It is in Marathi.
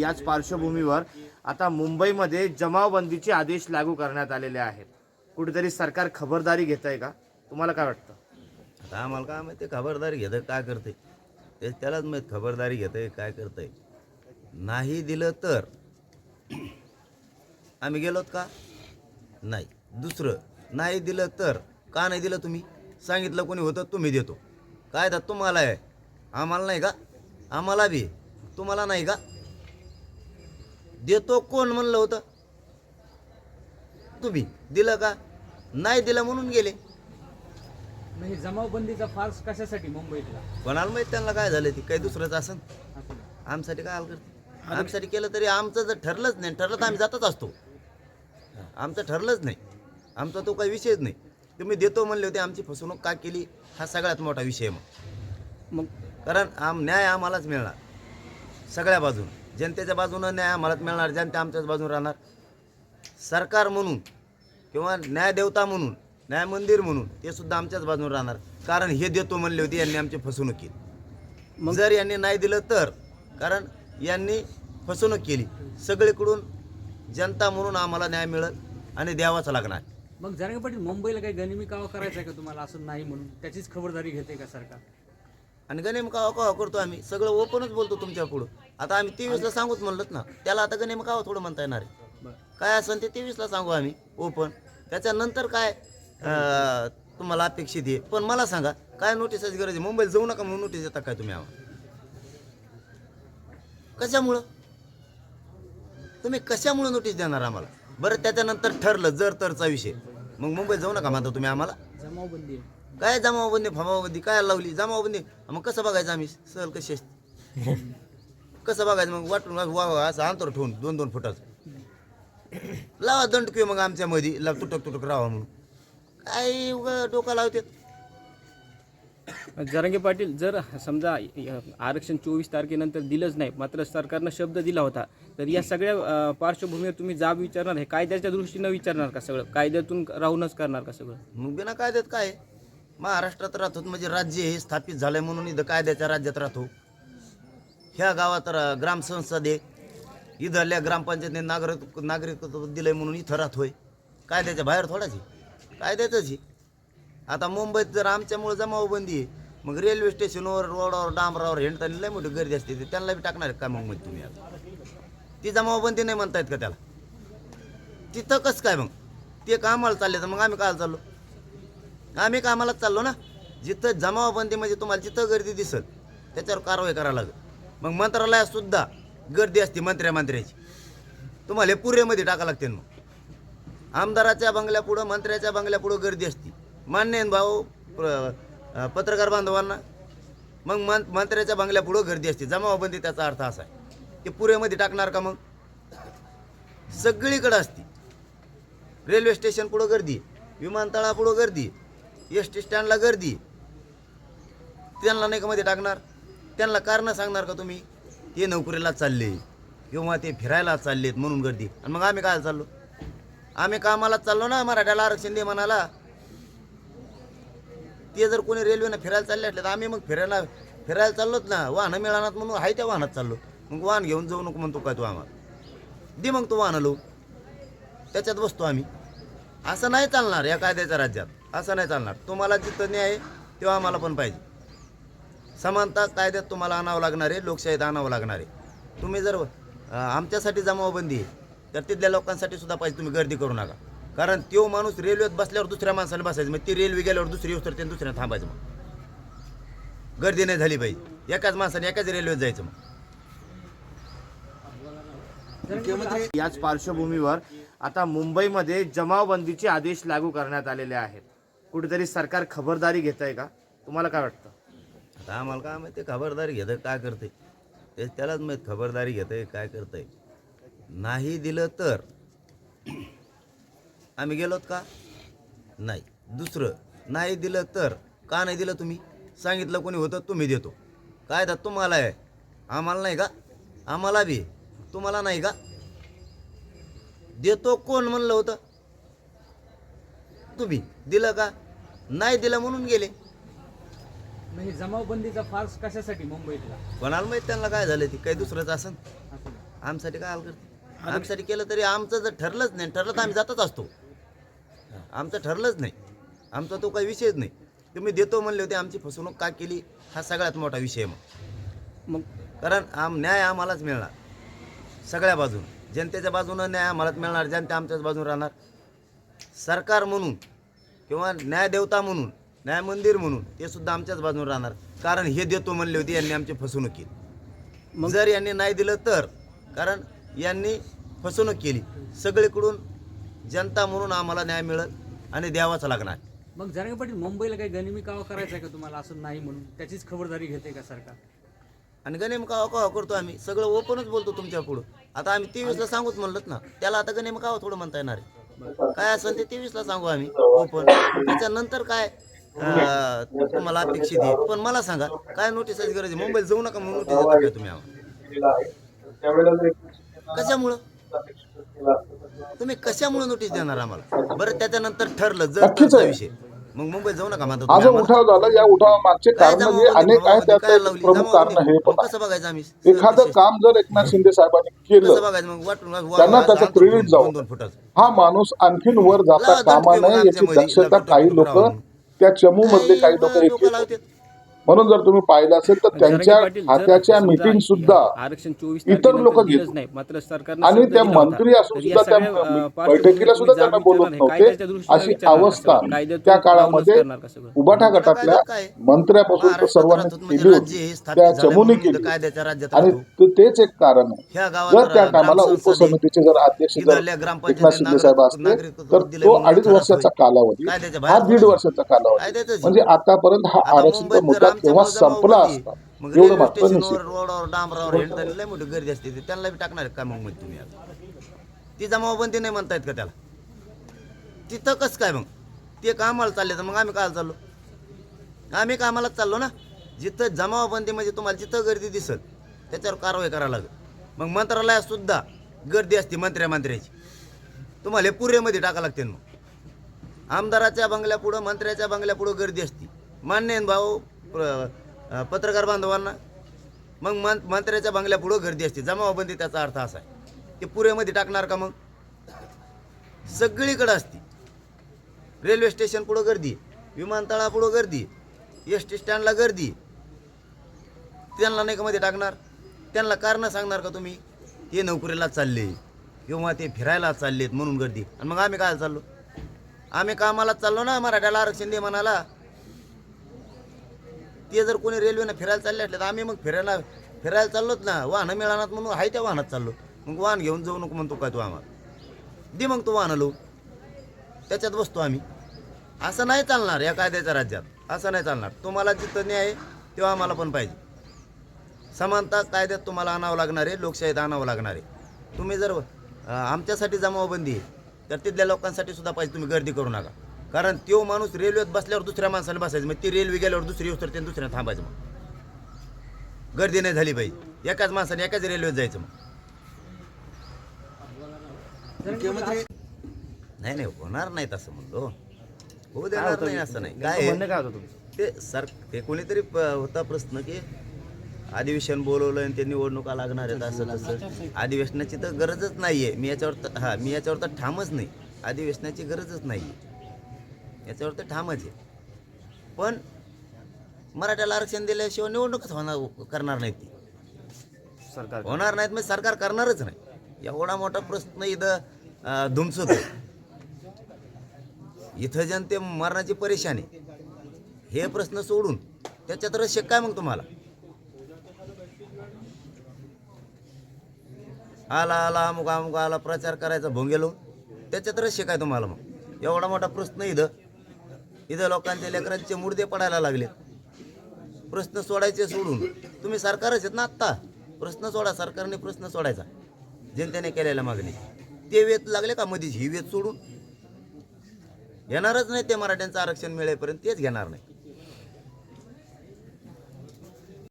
याच पार्श्वभूमीवर आता मुंबईमध्ये जमावबंदीचे आदेश लागू करण्यात आलेले आहेत. कुठेतरी सरकार खबरदारी घेत आहे का? तुम्हाला काय वाटतं? आता आम्हाला काय माहिती खबरदारी घेतं काय करते ते त्यालाच माहीत खबरदारी घेतंय काय करतंय? नाही दिलं तर आम्ही गेलोत का? नाही. दुसरं नाही दिलं तर का नाही दिलं तुम्ही? सांगितलं कोणी होतं तुम्ही देतो. काय तर तुम्हाला आहे? आम्हाला नाही का? आम्हाला बी. तुम्हाला नाही का? देतो कोण म्हणलं होतं? तुम्ही दिलं का? नाही दिलं म्हणून गेले. मग हे जमावबंदीचा फार्स कशासाठी मुंबईतला? कोणाला माहीत त्यांना काय झालं ती? काही दुसरंच असं? आमसाठी काय हाल करते आमसाठी केलं तरी आमचं जर ठरलंच नाही ठरलं तर आम्ही जातच असतो. आमचं ठरलंच नाही. आमचा तो काही विषयच नाही. तुम्ही देतो म्हणले होते आमची फसवणूक का केली? हा सगळ्यात मोठा विषय आहे मग. मग? कारण आम न्याय आम्हालाच मिळणार. सगळ्या बाजून. जनतेच्या बाजूनं न्याय आम्हालाच मिळणार जनता आमच्याच बाजून राहणार. सरकार म्हणून किंवा न्यायदेवता म्हणून न्याय मंदिर म्हणून ते सुद्धा आमच्याच बाजून राहणार. कारण हे देतो म्हणले होते यांनी आमची फसवणूक केली. मग- जर यांनी नाही दिलं तर कारण यांनी फसवणूक केली. सगळीकडून जनता म्हणून आम्हाला न्याय मिळेल आणि द्यावाच लागणार. मग जरांगे पाटील मुंबईला काही गनिमी कावा करायचा आहे का तुम्हाला असं नाही म्हणून? त्याचीच खबरदारी घेते का सरकार? आणि गणेम कावा कावा करतो आम्ही. सगळं ओपनच बोलतो तुमच्या पुढं. आता आम्ही तेवीसला सांगूच म्हणलं ना त्याला आता गणेम कावा थोडं म्हणता येणार आहे. काय असेल ते तेवीसला सांगू आम्ही ओपन. त्याच्यानंतर काय तुम्हाला अपेक्षित आहे. पण मला सांगा काय नोटीसची गरज आहे? मुंबईला जाऊ नका म्हणून नोटीस देता काय तुम्ही आम्हाला? कशामुळं? तुम्ही कशामुळं नोटीस देणार आम्हाला? बरं त्याच्यानंतर ठरलं जर तरचा विषय. मग मुंबईत जाऊ नका म्हणता तुम्ही आम्हाला. जमावबंदी. काय जमावबंदी फमावबंदी काय लावली? जमावबंदी मग कसं बघायचं आम्ही? सहल कशी असते? कसं बघायचं? मग वाटून वा वा असं अंतर ठेवून दोन दोन फुटाचं. लावा दंड किंवा मग आमच्या मध्ये ला तुटक तुटक राहा म्हणून. काय उगा डोका लावते जरांगे पाटील जर समजा आरक्षण चोवीस तारखेनंतर दिलंच नाही मात्र सरकारनं शब्द दिला होता तर या सगळ्या पार्श्वभूमीवर तुम्ही जाब विचारणार हे कायद्याच्या दृष्टीनं विचारणार का सगळं? कायद्यातून राहूनच करणार का सगळं? मग बिना कायद्यात काय? महाराष्ट्रात राहतो म्हणजे राज्य हे स्थापित झालंय म्हणून इथं कायद्याच्या राज्यात राहतो. ह्या गावात रा- ग्रामसंस्था दे इथल्या ग्रामपंचायतीने नागरिक नागरिकत्व दिलंय म्हणून इथं राहतोय. कायद्याच्या बाहेर थोडाच आहे. कायद्यातच आहे. आता मुंबईत जर आमच्यामुळे जमावबंदी आहे मग रेल्वे स्टेशनवर रोडावर डांबरावर हिंडताना लय मोठी गर्दी असते. ते त्यांना बी टाकणार काय मग तुम्ही आता? ती जमावबंदी नाही म्हणतायत का त्याला? तिथं कसं काय मग? ते कामाला चालले तर मग आम्ही काय चाललो? आम्ही कामालाच चाललो ना जिथं जमावबंदी म्हणजे तुम्हाला जिथं गर्दी दिसल त्याच्यावर कारवाई करावं लागेल. मग मंत्रालयातसुद्धा गर्दी असते मंत्र्या मंत्र्याची. तुम्हाला हे पुरेमध्ये टाकावं लागते मग. आमदाराच्या बंगल्यापुढं मंत्र्याच्या बंगल्यापुढं गर्दी असते. मान्य आहे भाऊ पत्रकार बांधवांना? मग मं मंत्र्याच्या बंगल्यापुढं गर्दी असते. जमावबंदी त्याचा अर्थ असा आहे. ते पुरेमध्ये टाकणार का मग? सगळीकडं असते. रेल्वे स्टेशन पुढं गर्दी विमानतळापुढं गर्दी एस टी स्टँडला गर्दी. त्यांना नाही का मध्ये टाकणार? त्यांना कारणं सांगणार का तुम्ही? ते नोकरीला चालले. किंवा ते फिरायला चाललेत म्हणून गर्दी. आणि मग आम्ही काय चाललो? आम्ही कामालाच चाललो ना मराठ्याला आरक्षण दे म्हणाला. ते जर कोणी रेल्वेनं फिरायला चालले असले तर आम्ही मग फिरायला फिरायला चाललोच ना. वाहनं मिळणार म्हणून आहे त्या वाहनात चाललो. मग वाहन घेऊन जाऊ नको म्हणतो काय तू आम्हाला? दे मग तू वाहन लो त्याच्यात बसतो आम्ही. असं नाही चालणार या कायद्याच्या राज्यात. असं नाही चालणार. तुम्हाला जिथं न्याय आहे, तेव्हा आम्हाला पण पाहिजे. समानता कायद्यात तुम्हाला आणावं लागणार आहे लोकशाहीत आणावं लागणार आहे. तुम्ही जर आमच्यासाठी जमावबंदी आहे तर तिथल्या लोकांसाठी सुद्धा पाहिजे तुम्ही गर्दी करू नका. कारण तो माणूस रेल्वेत बसल्यावर दुसऱ्या माणसाला बसायचं मग ती रेल्वे गेल्यावर दुसरी उतरते ते दुसऱ्या थांबायचं मग. गर्दी नाही झाली पाहिजे. एकाच माणसाने एकाच रेल्वेत जायचं मग. याच पार्श्वभूमीवर आता मुंबईमध्ये जमावबंदीचे आदेश लागू करण्यात आलेले आहेत. कुठेतरी सरकार खबरदारी घेत आहे का? तुम्हाला काय वाटतं? आता आम्हाला काय माहिती खबरदारी घेतं काय करते ते त्यालाच माहीत खबरदारी घेतंय काय करतंय? नाही दिलं तर आम्ही गेलोत का? नाही. दुसरं नाही दिलं तर का नाही दिलं तुम्ही? सांगितलं कोणी होतं तुम्ही देतो. काय तर तुम्हाला आहे? आम्हाला नाही का? आम्हाला बी तुम्हाला नाही का? देतो कोण म्हणलं होतं? तुम्ही दिलं का? नाही दिलं म्हणून गेले. मग हे जमावबंदीचा फार्स कशासाठी मुंबईतला? कोणाला माहीत त्यांना काय झालं ती? काही दुसरंच असं? आमसाठी काय हाल करते? आमसाठी केलं तरी आमचं जर ठरलंच नाही ठरलं तर आम्ही जातच असतो. आमचं ठरलंच नाही. आमचा तो काही विषयच नाही. तुम्ही देतो म्हणले होते आमची फसवणूक का केली? हा सगळ्यात मोठा विषय मग. मग? कारण आम न्याय आम्हालाच मिळणार. सगळ्या बाजून. जनतेच्या बाजूनं न्याय आम्हालाच मिळणार जनता आमच्याच बाजून राहणार. सरकार म्हणून किंवा न्यायदेवता म्हणून न्याय मंदिर म्हणून ते सुद्धा आमच्याच बाजून राहणार. कारण हे देतो म्हणले होते यांनी आमची फसवणूक केली. मग- जर यांनी नाही दिलं तर कारण यांनी फसवणूक केली. सगळीकडून जनता म्हणून आम्हाला न्याय मिळेल आणि द्यावाच लागणार. मग जरांगे पाटील मुंबईला काही गनिमी कावा करायचा आहे का तुम्हाला? असं नाही म्हणून. त्याचीच खबरदारी घेते का सरकार? आणि गणेम कावा कावा करतो आम्ही. सगळं ओपनच बोलतो तुमच्या पुढं. आता आम्ही तेवीसला सांगूच म्हणलं ना त्याला आता गणेम कावा थोडं म्हणता येणार आहे. काय असेल ते तेवीसला सांगू आम्ही. ओपन त्याच्यानंतर काय तुम्हाला अपेक्षित आहे. पण मला सांगा काय नोटीसची गरज आहे? मुंबईला जाऊ नका म्हणून नोटीस देता तुम्ही आम्हाला? कशामुळं? तुम्ही कशामुळे नोटीस देणार आम्हाला? बरं त्याच्यानंतर ठरलं जर आहे. विषय. मग मुंबईत जाऊ नका म्हणता हा तुम्ही जो आम्हाला. उठाव झाला या उठावामागचे काय कारण जमावबंदी, म्हणजे अनेक आहेत काय त्यात लावली? प्रमुख कारण जमावबंदी. हे मग पण कसं बघायचं आम्ही एखादं काम जर एकनाथ शिंदे साहेबांनी कसं केलं बघायचं मग वाटून वा- त्यांना वा- त्याचं क्रेडिट दोन- जाऊ. दोन दोन फुटाचं हा माणूस आणखीन वर जाता कामा नये याची दक्षता काही लोक. त्या चमू मधले काही लोक काही लावतात. म्हणून जर तुम्ही पाहिलं असेल तर त्यांच्या खात्याच्या मीटिंग सुद्धा आरक्षण चोवीस इतर लोक घेत नाही मात्र सरकारनं आणि त्या. मंत्री असून सुद्धा त्या बैठकीला सुद्धा त्यांना बोलत. नव्हते अशी अवस्था त्या काळामध्ये? उबाठा गटातल्या? मंत्र्यापासून तर सर्वांनी म्हणजे केली हे होती त्या चमूने म्हणून केली आणि तेच एक कारण आहे जर त्या टायमाला ग्रामसंसदे, उपसमितीचे जर अध्यक्ष जर एकनाथ शिंदे साहेब असते तर तो अडीच. वर्षाचा कालावधी हा दीड. वर्षाचा कालावधी म्हणजे आतापर्यंत हा आरक्षणचा मुद्दा मुळे संपला असता. मग एवढं रेल्वे मात्र रोडावर डांबरावर हेंडताना लय मोठी गर्दी असते. त्यांना बी टाकणार का मग मग तुम्ही आता? ती जमावबंदी नाही म्हणतायत का त्याला? तिथं कसं काय मग? ते कामाला चालले तर मग आम्ही काय चाललो. आम्ही कामालाच चाललो ना जिथं जमावबंदी म्हणजे तुम्हाला जिथं गर्दी दिसत त्याच्यावर कारवाई करायला लागेल. मग मंत्रालयात सुद्धा गर्दी असते मंत्र्या मंत्र्याची. तुम्हाला हे पुरेमध्ये टाका लागते मग. आमदाराच्या बंगल्यापुढं मंत्र्याच्या बंगल्यापुढं गर्दी असते. मान्य भाऊ? प्र- पत्रकार बांधवांना. मग मं मंत्र्याच्या बंगल्यापुढं गर्दी असते. जमावबंदी त्याचा अर्थ असा आहे. ते पुरेमध्ये टाकणार का मग? सगळीकडं असते. रेल्वे स्टेशन पुढं गर्दी विमानतळापुढं गर्दी एस टी स्टँडला गर्दी त्यांना नाही का मध्ये टाकणार? त्यांना कारणं सांगणार का तुम्ही? ते नोकरीला चालले. किंवा ते फिरायला चाललेत म्हणून गर्दी. आणि मग आम्ही काय चाललो? आम्ही कामाला चाललो ना मराठ्याला आरक्षण दे म्हणाला. ते जर कोणी रेल्वेनं फिरायला चालले असले तर आम्ही मग फिरायला फिरायला चाललोच ना. वाहनं मिळणार म्हणून आहे त्या वाहनात चाललो. मग वाहन घेऊन जाऊ नको म्हणतो काय तू आम्हाला. दे मग तो वाहनं लो त्याच्यात बसतो आम्ही. असं नाही चालणार या कायद्याच्या राज्यात. असं नाही चालणार. तुम्हाला जिथं न्याय आहे, तेव्हा आम्हाला पण पाहिजे. समानता कायद्यात तुम्हाला आणावं लागणार आहे लोकशाहीत आणावं लागणार आहे. तुम्ही जर आमच्यासाठी जमावबंदी आहे तर तिथल्या लोकांसाठी सुद्धा पाहिजे. तुम्ही गर्दी करू नका. कारण तो माणूस रेल्वेत बसल्यावर दुसऱ्या माणसाने बसायचं. मग ती रेल्वे गेल्यावर दुसरी उतर ते दुसऱ्या थांबायचं मग. गर्दी नाही झाली पाहिजे एकाच माणसाने एकाच रेल्वेत जायचं मग. नाही नाही होणार नाही तसं म्हणतो होऊ देणार नाही असं नाही. काय आहे? म्हणणं काय होतं तुमचं? ते सर ते कोणीतरी होता प्रश्न की अधिवेशन बोलवलं आणि ते निवडणुका लागणार आहेत असं तसं. अधिवेशनाची तर गरजच नाही आहे मी याच्यावर तर हां मी याच्यावर तर ठामच नाही. अधिवेशनाची गरजच नाही आहे याच्यावर तर ठामच आहे. पण मराठ्याला आरक्षण दिल्याशिवाय निवडणूकच होणार करणार नाहीत ती. सरकार होणार नाहीत म्हणजे सरकार करणारच नाही. एवढा मोठा प्रश्न इथं धुमसतो इथं जनते मरणाची परेशानी हे प्रश्न सोडून त्याच्यात रस काय मग तुम्हाला? आला आला अमुक अमुक आला प्रचार करायचा भोंगेलो त्याच्यात रस काय तुम्हाला मग? एवढा मोठा प्रश्न इथं. इथं लोकांच्या लेकरांचे मुर्दे पडायला लागले. प्रश्न सोडायचे सोडून. तुम्ही सरकारच आहेत ना आत्ता? प्रश्न सोडा सरकारने प्रश्न सोडायचा. जनतेने केलेल्या मागणी. ते वेत लागले का मधीच? ही वेत सोडून. घेणारच नाही ते मराठ्यांचं आरक्षण मिळेपर्यंत तेच घेणार नाही.